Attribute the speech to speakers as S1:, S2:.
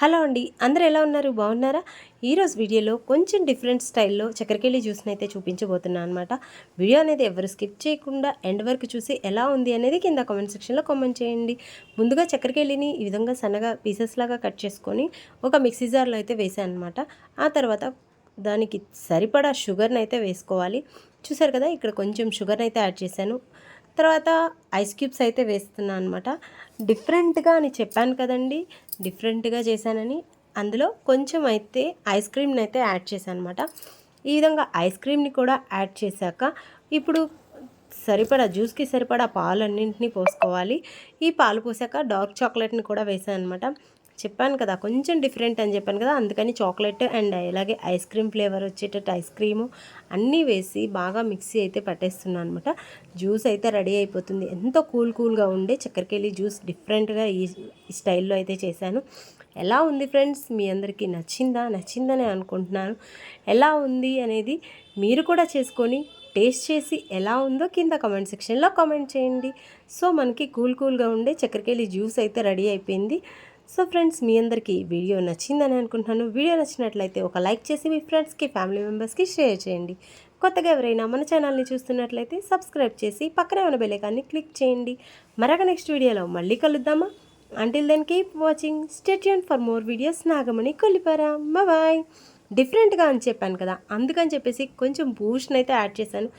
S1: Hello అండి అందరు ఎలా ఉన్నారు? బాగున్నారా? ఈరోజు వీడియోలో కొంచెం డిఫరెంట్ స్టైల్లో చక్కెరకేళి జ్యూస్ని అయితే చూపించబోతున్నాను అనమాట వీడియో అనేది ఎవరు స్కిప్ చేయకుండా ఎండ్ వరకు చూసి ఎలా ఉంది అనేది కింద కామెంట్ సెక్షన్లో కామెంట్ చేయండి. ముందుగా చక్కెరకేళిని ఈ విధంగా సన్నగా పీసెస్ లాగా కట్ చేసుకొని ఒక మిక్సీ జార్లో అయితే వేసాను అనమాట ఆ తర్వాత దానికి సరిపడా షుగర్ని అయితే వేసుకోవాలి. చూసారు కదా ఇక్కడ కొంచెం షుగర్ని అయితే యాడ్ చేశాను. తర్వాత ఐస్ క్యూబ్స్ అయితే వేస్తున్నాను అనమాట డిఫరెంట్గా అని చెప్పాను కదండి. డిఫరెంట్గా చేశానని. అందులో కొంచెం అయితే ఐస్ క్రీమ్ని అయితే యాడ్ చేశాను అనమాట ఈ విధంగా ఐస్ క్రీమ్ని కూడా యాడ్ చేశాక ఇప్పుడు సరిపడా జ్యూస్కి సరిపడా పాలన్నింటినీ పోసుకోవాలి. ఈ పాలు పోసాక డార్క్ చాక్లెట్ని కూడా వేసాను అనమాట చెప్పాను కదా కొంచెం డిఫరెంట్ అని చెప్పాను కదా అందుకని చాక్లెట్ అండ్ అలాగే ఐస్ క్రీమ్ ఫ్లేవర్ వచ్చేటట్టు ఐస్ క్రీము అన్నీ వేసి బాగా మిక్సీ అయితే పట్టేస్తున్నాను అనమాట జ్యూస్ అయితే రెడీ అయిపోతుంది. ఎంతో కూల్ కూల్గా ఉండే చక్కెరకేళి జ్యూస్ డిఫరెంట్గా ఈ స్టైల్లో అయితే చేశాను. ఎలా ఉంది ఫ్రెండ్స్ మీ అందరికీ నచ్చిందా? నచ్చిందని అనుకుంటున్నాను. ఎలా ఉంది అనేది మీరు కూడా చేసుకొని టేస్ట్ చేసి ఎలా ఉందో కింద కమెంట్ సెక్షన్లో కామెంట్ చేయండి. సో మనకి కూల్ కూల్గా ఉండే చక్కెరకేళి జ్యూస్ అయితే రెడీ అయిపోయింది. సో ఫ్రెండ్స్ మీ అందరికీ వీడియో నచ్చిందని అనుకుంటున్నాను. వీడియో నచ్చినట్లయితే ఒక లైక్ చేసి మీ ఫ్రెండ్స్కి ఫ్యామిలీ మెంబర్స్కి షేర్ చేయండి. కొత్తగా ఎవరైనా మన ఛానల్ని చూస్తున్నట్లయితే సబ్స్క్రైబ్ చేసి పక్కనే ఉన్న బెల్లైకాన్ని క్లిక్ చేయండి. మరొక నెక్స్ట్ వీడియోలో మళ్ళీ కలుద్దామా? Until then keep watching stay tuned for more videos Nagamani Kollipara. Bye డిఫరెంట్గా అని చెప్పాను కదా అందుకని చెప్పేసి కొంచెం బూస్ట్ని అయితే యాడ్ చేశాను.